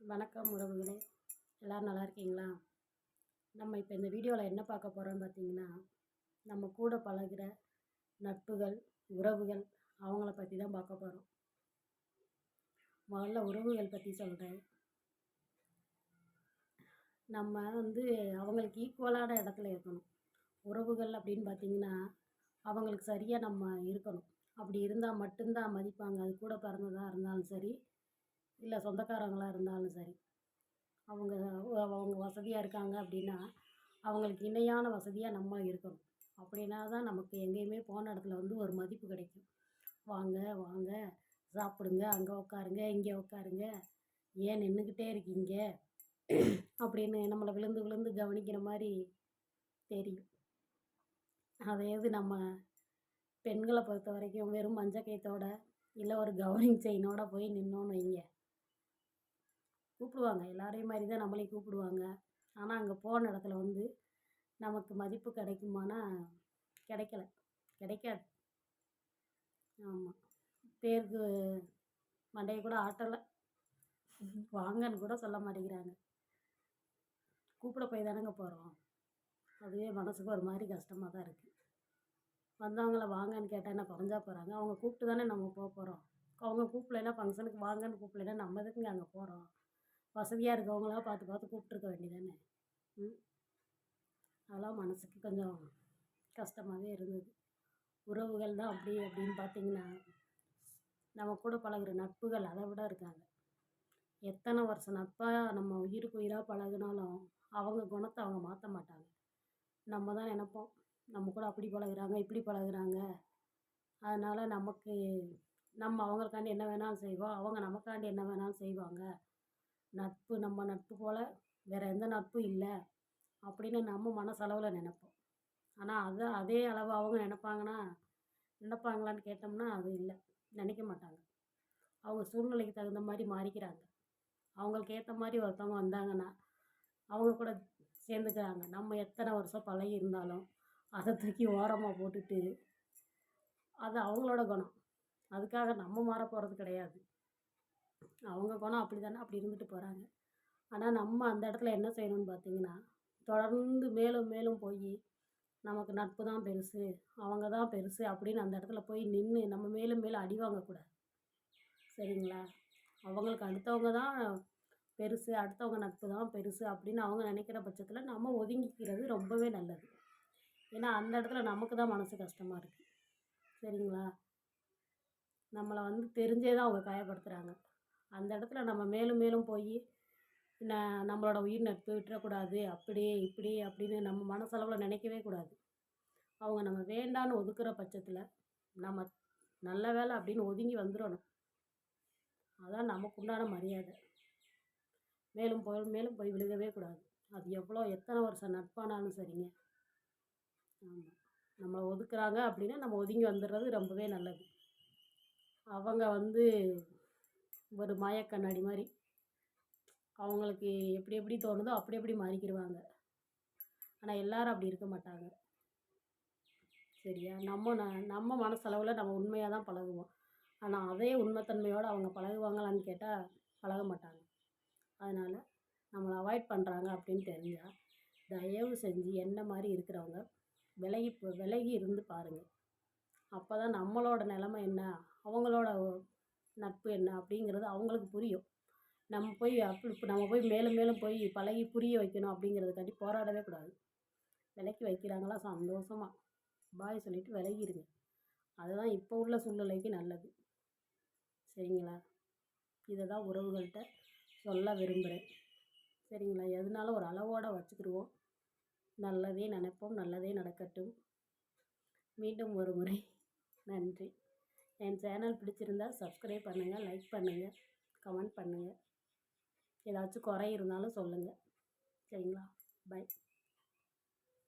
வணக்கம் உறவுகளே. எல்லோரும் நல்லா இருக்கீங்களா? நம்ம இப்போ இந்த வீடியோவில் என்ன பார்க்க போகிறோம்னு பார்த்தீங்கன்னா நம்ம கூட பழகுற நட்புகள் உறவுகள் அவங்கள பற்றி தான் பார்க்க போகிறோம் முதல்ல உறவுகள் பற்றி சொல்கிறேன் நம்ம வந்து அவங்களுக்கு ஈக்குவலான இடத்துல இருக்கணும். உறவுகள் அப்படின்னு பார்த்தீங்கன்னா அவங்களுக்கு சரியாக நம்ம இருக்கணும். அப்படி இருந்தால் மட்டும்தான் மதிப்பாங்க. அது கூட பிறந்ததாக இருந்தாலும் சரி இல்லை சொந்தக்காரங்களாக இருந்தாலும் சரி. அவங்க அவங்க வசதியாக இருக்காங்க அப்படின்னா அவங்களுக்கு இணையான வசதியாக நம்ம இருக்கணும். அப்படின்னா தான் நமக்கு எங்கேயுமே போன இடத்துல வந்து ஒரு மதிப்பு கிடைக்கும். வாங்க வாங்க சாப்பிடுங்க அங்கே உட்காருங்க இங்கே உட்காருங்க ஏன் நின்றுக்கிட்டே இருக்கீங்க? அப்படின்னு நம்மளை விழுந்து விழுந்து கவனிக்கிற மாதிரி தெரியும். அதே இது நம்ம பெண்களை பொறுத்த வரைக்கும் வெறும் மஞ்சக்கயத்தோட இல்லை ஒரு கவரிங் செயினோட போய் நின்னோன்னு வைங்க. கூப்பிடுவாங்க. எல்லாரையும் மாதிரி தான் நம்மளையும் கூப்பிடுவாங்க. ஆனால் அங்கே போன இடத்துல வந்து நமக்கு மதிப்பு கிடைக்குமானா கிடைக்கல. கிடைக்காது. ஆமாம் பேருக்கு மண்டையை கூட ஆட்டலை. வாங்கன்னு கூட சொல்ல மாட்டேங்கிறாங்க. கூப்பிட போய் தானேங்க போகிறோம் அதுவே மனசுக்கு ஒரு மாதிரி கஷ்டமாக தான் இருக்குது வந்தவங்கள வாங்கன்னு கேட்டால் என்ன குறைஞ்சா போகிறாங்க அவங்க கூப்பிட்டு தானே நம்ம போக போகிறோம் அவங்க கூப்பிடலைன்னா ஃபங்க்ஷனுக்கு வாங்கன்னு கூப்பிடலைன்னா நம்ம எதுக்குங்க அங்கே போகிறோம் வசதியாக இருக்கவங்களா பார்த்து பார்த்து கூப்பிட்ருக்க வேண்டியதானே ம். அதெல்லாம் மனதுக்கு கொஞ்சம் கஷ்டமாகவே இருந்தது. உறவுகள் தான் அப்படி அப்படின்னு பார்த்தீங்கன்னா நம்ம கூட பழகுற நட்புகள் அதை விட இருக்காங்க. எத்தனை வருஷம் நட்பாக நம்ம உயிருக்கு உயிராக பழகுனாலும் அவங்க குணத்தை அவங்க மாற்ற மாட்டாங்க. நம்ம தான் நினப்போம் நம்ம கூட அப்படி பழகுறாங்க இப்படி பழகுறாங்க. அதனால் நமக்கு நம்ம அவங்களுக்காண்டி என்ன வேணாலும் செய்வோம் அவங்க நமக்காண்டி என்ன வேணாலும் செய்வாங்க. நட்பு நம்ம நட்பு போல் வேறு எந்த நட்பும் இல்லை அப்படின்னு நம்ம மனசளவில் நினைப்போம். ஆனால் அதை அதே அளவு அவங்க நினப்பாங்கன்னா நினைப்பாங்களான்னு கேட்டோம்னா அது இல்லை. நினைக்க மாட்டாங்க. அவங்க சூழ்நிலைக்கு தகுந்த மாதிரி மாறிக்கிறாங்க. அவங்களுக்கு ஏற்ற மாதிரி ஒருத்தவங்க வந்தாங்கன்னா அவங்க கூட சேர்ந்துக்கிறாங்க. நம்ம எத்தனை வருஷம் பழகி இருந்தாலும் அதை தூக்கி ஓரமாக போட்டுட்டு அது அவங்களோட குணம். அதுக்காக நம்ம மாற போகிறது கிடையாது. அவங்க குணம் அப்படி தானே அப்படி இருந்துட்டு போகிறாங்க ஆனால் நம்ம அந்த இடத்துல என்ன செய்யணும்னு பார்த்தீங்கன்னா தொடர்ந்து மேலும் மேலும் போய் நமக்கு நட்பு தான் பெருசு அவங்க தான் பெருசு அப்படின்னு அந்த இடத்துல போய் நின்று நம்ம மேலும் மேலும் அடி வாங்கக்கூடாது சரிங்களா? அவங்களுக்கு அடுத்தவங்க தான் பெருசு அடுத்தவங்க நட்பு தான் பெருசு அப்படின்னு அவங்க நினைக்கிற பட்சத்தில் நம்ம ஒதுங்கிக்கிறது ரொம்பவே நல்லது. ஏன்னா அந்த இடத்துல நமக்கு தான் மனசு கஷ்டமாக இருக்குது சரிங்களா? நம்மளை வந்து தெரிஞ்சே தான் அவங்க காயப்படுத்துகிறாங்க அந்த இடத்துல நம்ம மேலும் மேலும் போய் ந நம்மளோட உயிர் நட்பு விட்டுறக்கூடாது அப்படி இப்படி அப்படின்னு நம்ம மனசளவில் நினைக்கவே கூடாது. அவங்க நம்ம வேண்டான்னு ஒதுக்குற பட்சத்தில் நம்ம நல்ல வேலை அப்படின்னு ஒதுங்கி வந்துடணும் அதான் நமக்கு உண்டான மரியாதை. மேலும் போய் மேலும் போய் விழுகவே கூடாது. அது எவ்வளோ எத்தனை வருஷம் நட்பானாலும் சரிங்க. ஆமாம் நம்மளை ஒதுக்குறாங்க அப்படின்னா நம்ம ஒதுங்கி வந்துடுறது ரொம்பவே நல்லது. அவங்க வந்து ஒரு மாயக்கண்ணாடி மாதிரி அவங்களுக்கு எப்படி எப்படி தோணுதோ அப்படி எப்படி மாறிக்கிடுவாங்க ஆனால் எல்லோரும் அப்படி இருக்க மாட்டாங்க. சரியா? நம்ம ந நம்ம மனசளவில் நம்ம உண்மையாக தான் பழகுவோம். ஆனால் அதே உண்மைத்தன்மையோடு அவங்க பழகுவாங்களான்னு கேட்டால் பழக மாட்டாங்க. அதனால் நம்மளை அவாய்ட் பண்ணுறாங்க அப்படின்னு தெரிஞ்சால் தயவு செஞ்சு என்ன மாதிரி இருக்கிறவங்க விலகி விலகி இருந்து பாருங்கள் அப்போ தான் நம்மளோட நிலமை என்ன? அவங்களோட நட்பு என்ன அப்படிங்கிறது அவங்களுக்கு புரியும். நம்ம போய் அப்படி இப்போ நம்ம போய் மேலும் மேலும் போய் பழகி புரிய வைக்கணும் அப்படிங்கிறதுக்காண்டி போராடவே கூடாது. விலைக்கு வைக்கிறாங்களா? சந்தோஷமாக பாய் சொல்லிவிட்டு விலகிடுங்க அதுதான் இப்போ உள்ள சூழ்நிலைக்கு நல்லது. சரிங்களா? இதை தான் உறவுகள்கிட்ட சொல்ல விரும்புகிறேன் சரிங்களா? எதுனாலும் ஒரு அளவோடு வச்சுக்கிடுவோம் நல்லதே நினைப்போம். நல்லதே நடக்கட்டும். மீண்டும் ஒரு முறை. நன்றி. என் சேனல் பிடிச்சிருந்தா சப்ஸ்கிரைப் பண்ணுங்கள் லைக் பண்ணுங்கள் கமெண்ட் பண்ணுங்கள் ஏதாச்சும் குறை இருந்தாலும் சொல்லுங்கள் சரிங்களா? பை.